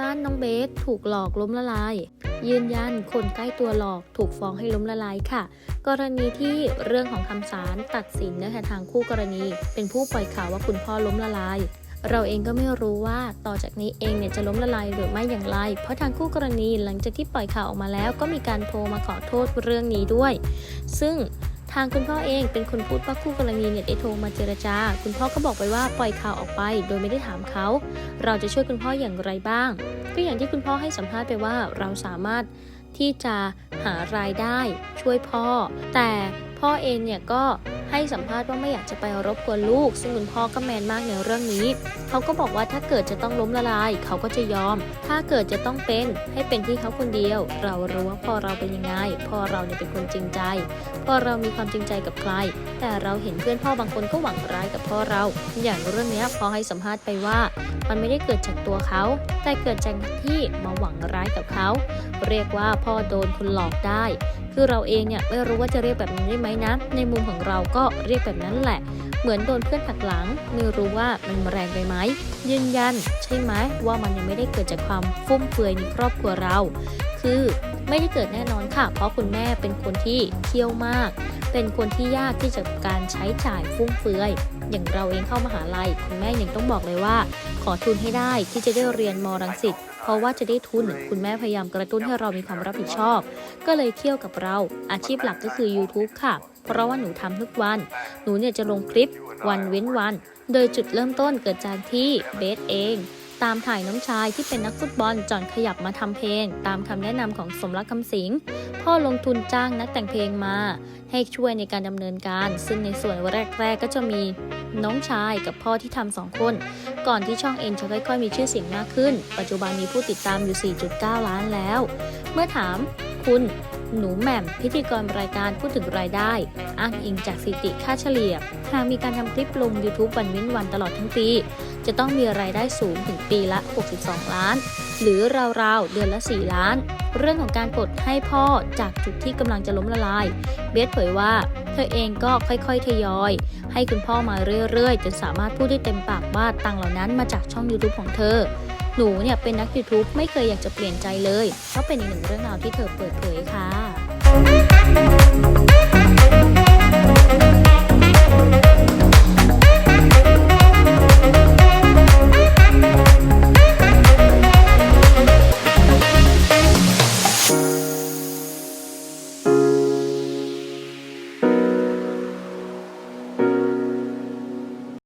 บ้านน้องเบสถูกหลอกล้มละลาย ยืนยันคนใกล้ตัวหลอกถูกฟ้องให้ล้มละลายค่ะ กรณีที่เรื่องของคำศาลตัดสินนะคะทางคู่กรณี เป็นผู้ปล่อยข่าวว่าคุณพ่อล้มละลายเราเองก็ไม่รู้ว่าต่อจากนี้เองเนี่ยจะล้มละลายหรือไม่อย่างไร เพราะทางคู่กรณีหลังจากที่ปล่อยข่าวออกมาแล้ว ก็มีการโทรมาขอโทษเรื่องนี้ด้วย ซึ่งางคุณพ่อเองเป็นคนพูดว่าคู่กรณีเนี่ยได้โทรมาเจรจา คุณพ่อก็บอกไปว่าปล่อยข่าวออกไป โดยไม่ได้ถามเขา เราจะช่วยคุณพ่ออย่างไรบ้าง ก็อย่างที่คุณพ่อให้สัมภาษณ์ไปว่าเราสามารถที่จะหารายได้ช่วยพ่อ แต่พ่อเองเนี่ยก็ ให้สัมภาษณ์ว่าไม่อยากจะไปรบกวนลูก ซึ่งคุณพ่อก็แมนมากในเรื่องนี้ เขาก็บอกว่าถ้าเกิดจะต้องล้มละลาย เขาก็จะยอม ถ้าเกิดจะต้องเป็นให้เป็นที่เขาคนเดียว เรารู้ว่าพ่อเราเป็นยังไงพ่อเราเนี่ยเป็นคนจริงใจพ่อเรามีความจริงใจกับใคร แต่เราเห็นเพื่อนพ่อบางคนก็หวังร้ายกับพ่อเรา อย่างเรื่องนี้พ่อให้สัมภาษณ์ไปว่า มันไม่ได้เกิดจากตัวเขา แต่เกิดจากที่มาหวังร้ายกับเขา เรียกว่าพ่อโดนคนหลอกได้ คือเราเองเนี่ยไม่รู้ว่าจะเรียกแบบนี้ได้ไหมนะ ในมุมของเราก็เรียกแบบนั้นแหละ เหมือนโดนเพื่อนหักหลัง ไม่รู้ว่ามันแรงไปไหม ยืนยันใช่ไหมว่ามันยังไม่ได้เกิดจากความฟุ่มเฟือยในครอบครัวเรา คือไม่ได้เกิดแน่นอนค่ะ เพราะคุณแม่เป็นคนที่เคี่ยวมาก เป็นคนที่ยากที่จะการใช้จ่ายฟุ่มเฟือย อย่างเราเองเข้ามาหาลัยคุณแม่ยังต้องบอกเลยว่า ขอทุนให้ได้ที่จะได้เรียนมรังสิตเพราะว่าจะได้ทุนคุณแม่พยายามกระตุ้นให้เรามีความรับผิดชอบ ก็เลยเที่ยวกับเรา อาชีพหลักก็คือ YouTube ค่ะ เพราะว่าหนูทำทุกวัน หนูเนี่ยจะลงคลิปวันเว้นวัน โดยจุดเริ่มต้นเกิดจากที่เบสเอง ตามถ่ายน้องชายที่เป็นนักฟุตบอลจอนขยับมาทำเพลง ตามคำแนะนำของสมรักคำสิงพ่อลงทุนจ้างนักแต่งเพลงมา ให้ช่วยในการดำเนินการ ซึ่งในส่วนแรกๆก็จะมีน้องชายกับพ่อที่ทำสองคน ก่อนที่ช่องเอ็นจะค่อยๆ มีชื่อเสียงมากขึ้น ปัจจุบันมีผู้ติดตามอยู่ 4.9 ล้านแล้ว เมื่อถามคุณ หนูแหม่มพิธีกรรายการพูดถึงรายได้ อ้างอิงจากสิติค่าเฉลี่ยหากมีการทำคลิปลง YouTube วันเว้นวันตลอดทั้งปี จะต้องมีรายได้สูงถึงปีละ 62 ล้าน หรือราวๆ เดือนละ 4 ล้าน เรื่องของการปลดให้พ่อจากจุดที่กำลังจะล้มละลาย เบสเผยว่า เธอเองก็ค่อยๆ ทยอย ให้คุณพ่อมาเรื่อยๆ จนสามารถพูดได้เต็มปากว่าตังเหล่านั้นมาจากช่อง YouTube ของเธอ หนูเนี่ยเป็นนัก YouTube ไม่เคยอยากจะเปลี่ยนใจเลย ก็เป็นอีกหนึ่งเรื่องราวที่เธอเปิดเผยค่ะ